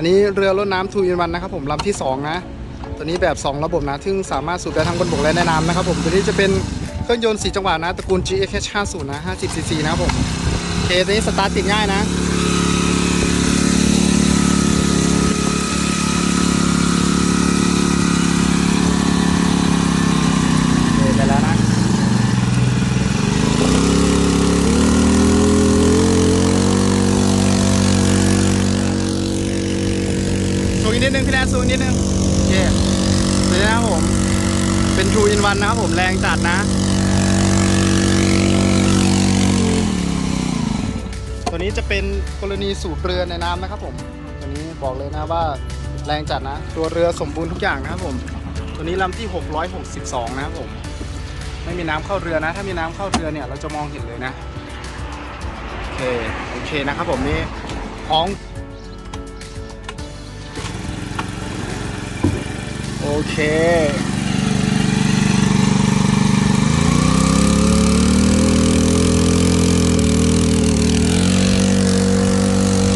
อันนี้เรือรดน้ำทูอินวันนะครับผมลำที่ 2 นะ ตัวนี้แบบ 2 ระบบนะซึ่งสามารถสูบได้ทั้งบนบกและในน้ำนะครับผมตัวนี้จะเป็นเครื่องยนต์ 4 จังหวะนะตระกูล GX 50 นะ 50cc นะครับผมโอเคตัวนี้สตาร์ทติดง่ายนะ โอเคไปแล้วนะ สู งนิดนึงพี่แนนสูงนิดนึงโอเคนี่นะครับผม เป็น True in One นะครับผมแรงจัดนะ ตัวนี้จะเป็นกรณีสูบเรือในน้ำนะครับผมตัวนี้บอกเลยนะว่าแรงจัดนะ ตัวเรือสมบูรณ์ทุกอย่างนะครับผม ตัวนี้ลำที่ 662 นะครับผม ไม่มีน้ำเข้าเรือนะ ถ้ามีน้ำเข้าเรือเนี่ยเราจะมองเห็นเลยนะ โอเคโอเคนะครับผมนี่ของ โอเค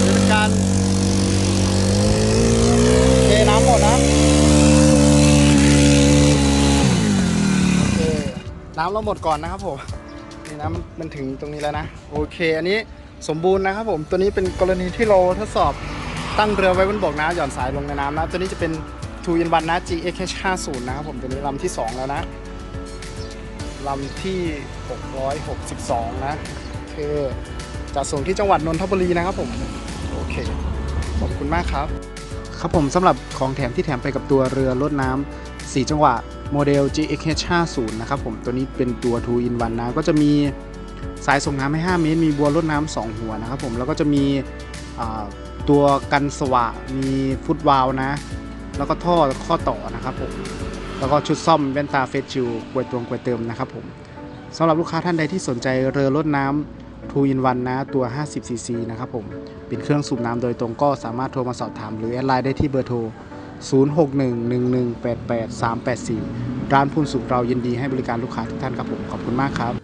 นี่เป็นการเทน้ำหมดนะโอเคน้ำเราหมดก่อนนะครับผมนี่น้ำมันถึงตรงนี้แล้วนะโอเค อันนี้สมบูรณ์นะครับผมตัวนี้เป็นกรณีที่เราทดสอบตั้งเรือไว้บนบกนะหย่อนสายลงในน้ำนะตัวนี้จะเป็น ทูอินวันนะ GX 50นะครับผมตัวนี้ลำที่ 2 แล้วนะลำที่ 662 นะโอเคจะส่งที่จังหวัดนนทบุรีนะครับผม โอเค ขอบคุณมากครับ ครับผมสำหรับของแถมที่แถมไปกับตัวเรือลดน้ำ4 จังหวะโมเดล GX 50นะครับผมตัวนี้เป็นตัว 2 in 1นะก็จะมีสายส่งน้ำให้ 5 เมตร มีบัวลดน้ำ2หัวนะครับผมแล้วก็จะมีตัวกันสวะมีฟุตวาลนะ แล้วก็ท่อข้อต่อนะครับผมแล้วก็ชุดซ่อมแว่นตาเฟสชิลกวยตวงกวยเติมนะครับผมสำหรับลูกค้าท่านใดที่สนใจเรือลดน้ำ2 in 1นะตัว 50cc นะครับผมเป็นเครื่องสูบน้ำโดยตรงก็สามารถโทรมาสอบถาม หรือแอดไลน์ได้ที่เบอร์โทร 0611188384 ร้านพูนสุขเรายินดีให้บริการลูกค้าทุกท่านครับผมขอบคุณมากครับ